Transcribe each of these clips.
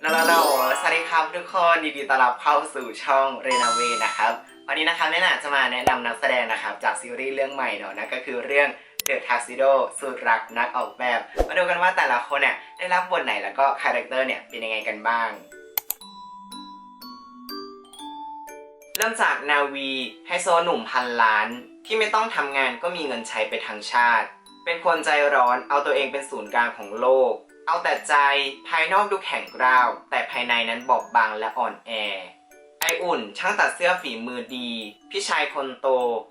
แล้วเราสวัสดีครับทุกคนยินดีต้อนรับเข้าสู่ช่องเรนาเวนะครับ วันนี้นะครับแน่นาจะมาแนะนำนักแสดงนะครับ จากซีรีส์เรื่องใหม่เนาะนั่นก็คือเรื่อง The Tuxedo สูตรักนักออกแบบ มาดูกันว่าแต่ละคนเนี่ยได้รับบทไหนแล้วก็คาแรคเตอร์เนี่ยเป็นยังไงกันบ้างเริ่มจากนาวีไฮโซหนุ่มพันล้าน ที่ไม่ต้องทำงานก็มีเงินใช้ไปทั้งชาติ เป็นคนใจร้อนเอาตัวเองเป็นศูนย์กลางของโลก เอาแต่ใจภายนอกดูแข็งกร้าว แต่ภายในนั้นบอบบางและอ่อนแอ ไออุ่นช่างตัดเสื้อฝีมือดี พี่ชายคนโต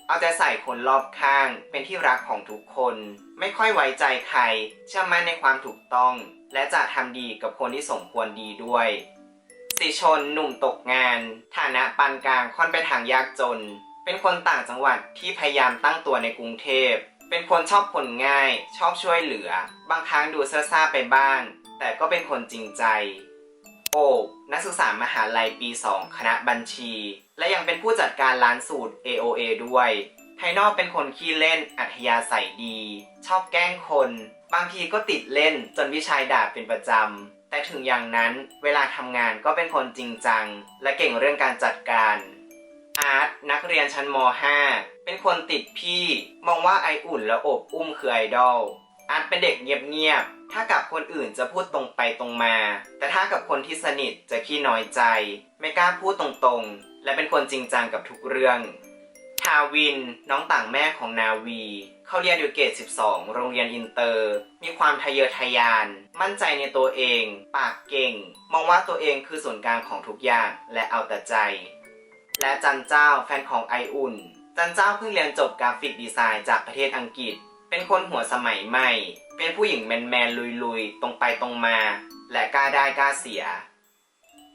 เอาใจใส่คนรอบข้าง เป็นที่รักของทุกคน ไม่ค่อยไว้ใจใคร เชื่อมั่นในความถูกต้อง และจะทำดีกับคนที่สมควรดีด้วยสิชนหนุ่มตกงาน ฐานะปานกลางค่อนไปทางยากจน เป็นคนต่างจังหวัดที่พยายามตั้งตัวในกรุงเทพ เป็นคนชอบคนง่าย ชอบช่วยเหลือ บางครั้งดูซ่าๆไปบ้าง แต่ก็เป็นคนจริงใจ โอบนักศึกษามหาลัยปี 2 คณะบัญชี และยังเป็นผู้จัดการร้านสูตร AOA ด้วย ภายนอกเป็นคนขี้เล่นอัธยาศัยดี ชอบแกล้งคน บางทีก็ติดเล่นจนพี่ชายด่าเป็นประจำแต่ถึงอย่างนั้นเวลาทำงานก็เป็นคนจริงจัง และเก่งเรื่องการจัดการ นักเรียนชั้นม .5 เป็นคนติดพี่ มองว่าไออุ่นและอบอุ้มคือไอดอลอาร์ตเป็นเด็กเงียบๆ ถ้ากับคนอื่นจะพูดตรงไปตรงมา แต่ถ้ากับคนที่สนิทจะขี้น้อยใจ ไม่กล้าพูดตรงๆ และเป็นคนจริงจังกับทุกเรื่อง ทาวินน้องต่างแม่ของนาวี เขาเรียนอยู่เกรด12 โรงเรียนอินเตอร์ มีความทะเยอทะยาน มั่นใจในตัวเอง ปากเก่ง มองว่าตัวเองคือศูนย์กลางของทุกอย่างและเอาแต่ใจ และจันเจ้าแฟนของไออุ่น จันเจ้าเพิ่งเรียนจบกราฟิกดีไซน์จากประเทศอังกฤษ เป็นคนหัวสมัยใหม่ เป็นผู้หญิงแมนๆลุยๆ ตรงไปตรงมา และกล้าได้กล้าเสีย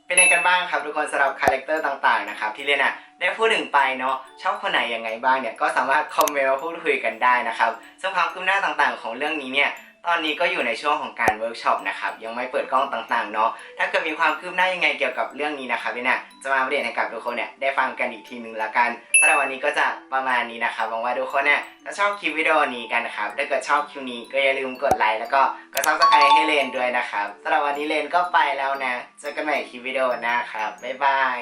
เป็นยังไงกันบ้างครับทุกคนสำหรับคาแรคเตอร์ต่างๆนะครับที่เล่นอะได้พูดถึงไปเนาะชอบคนไหนยังไงบ้างเนี่ยก็สามารถคอมเมนต์มาพูดคุยกันได้นะครับซึ่งความคืบหน้าต่างๆ ของเรื่องนี้เนี่ย ตอนนี้ก็อยู่ในช่วงของการเวิร์กช็อปนะครับยังไม่เปิดกล้องต่างๆเนาะถ้าเกิดมีความคืบหน้ายังไงเกี่ยวกับเรื่องนี้นะครับเนี่ยจะมาอัปเดตให้กับทุกคนเนี่ยได้ฟังกันอีกทีหนึ่งละกันสำหรับวันนี้ก็จะประมาณนี้นะครับหวังว่าทุกคนเนี่ยจะชอบคลิปวิดีโอนี้กันนะครับถ้าเกิดชอบคลิปนี้ก็อย่าลืมกดไลค์แล้วก็กดซับสไครต์ให้เลนด้วยนะครับสำหรับวันนี้เลนก็ไปแล้วนะเจอกันใหม่คลิปวิดีโอหน้าครับบ๊ายบาย